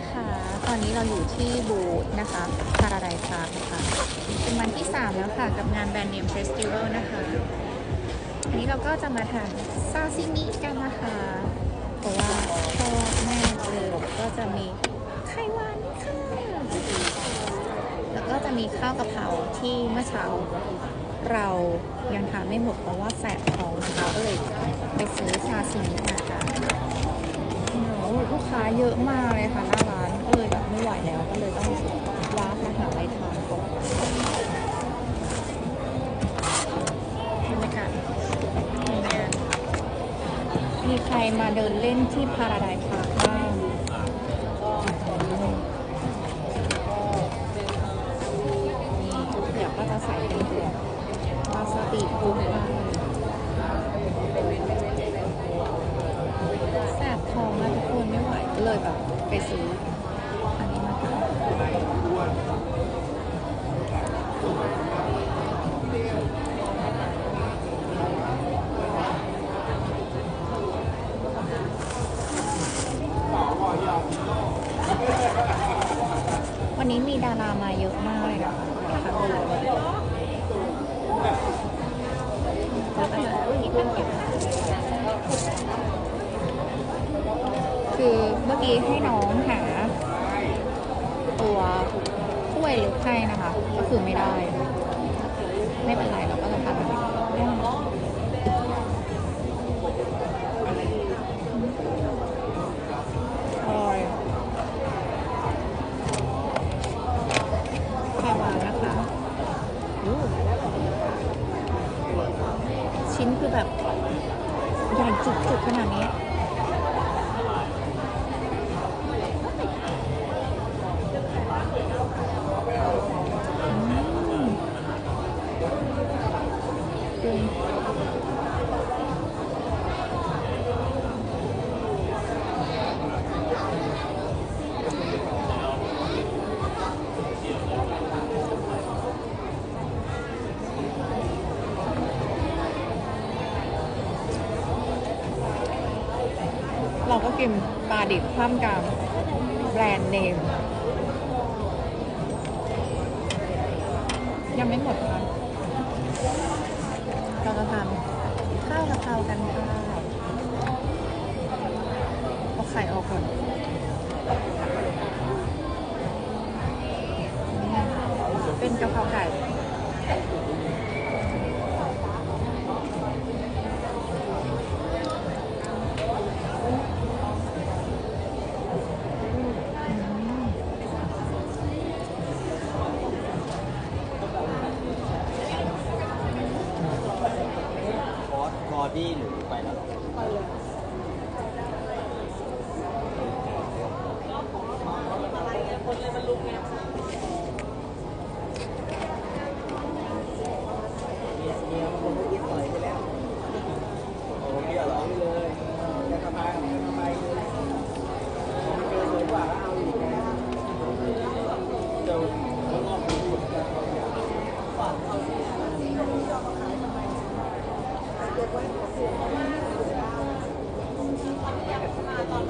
นะคะ ตอนนี้เราอยู่ที่บูธนะคะพาราไดพาร์คนะคะ เป็นวันที่ 3 แล้วค่ะ กับงานแบรนด์เนมเฟสติวัลนะคะ อันนี้เราก็จะมาทานซาซิมิกันนะคะ เพราะว่าชอบมากเลยก็จะมีไข่หวานค่ะ แล้วก็จะมีข้าวกะเพราที่เมื่อเช้าเรายังทานไม่หมดเพราะว่าแสบท้องนะคะก็เลยไปซื้อซาซิมิมาค่ะโอ้ลูกค้าเยอะมากเลยค่ะ ไหวแล้วก็เลยต้องวาร์ปมาหาอะไรทานก่อนบรรยากาศในงานมีใครมาเดินเล่นที่พาราไดพาร์คบ้างนี่เดี๋ยวก็จะใส่เป็นตัววาซาบิคลุกไปแสบท้องนะทุกคนไม่ไหวก็เลยแบบไปซื้อ อันนี้มาทาน วันนี้มีดารามาเยอะมากเลยนะคะนะคะคือเมื่อกี้ให้น้องหา ตัวถ้วยหรือไข่นะคะ ก็คือไม่ได้ ไม่เป็นไรหรอกจะทำแบบนี้อร่อยไข่หวานนะคะอู้ ชิ้นคือแบบใหญ่จุกๆขนาดนี้ เราก็กินปลาดิบท่ามกลางแบรนด์เนม ยังไม่หมดค่ะเราจะทำข้าวกะเพรากันค่ะเอาไข่ออกก่อนเป็นกะเพราไก่ อดี้หรือไปแล้ว ตอนนี้ก็ไม่มีเวลาให้กลับมาเที่ยวกับเวลา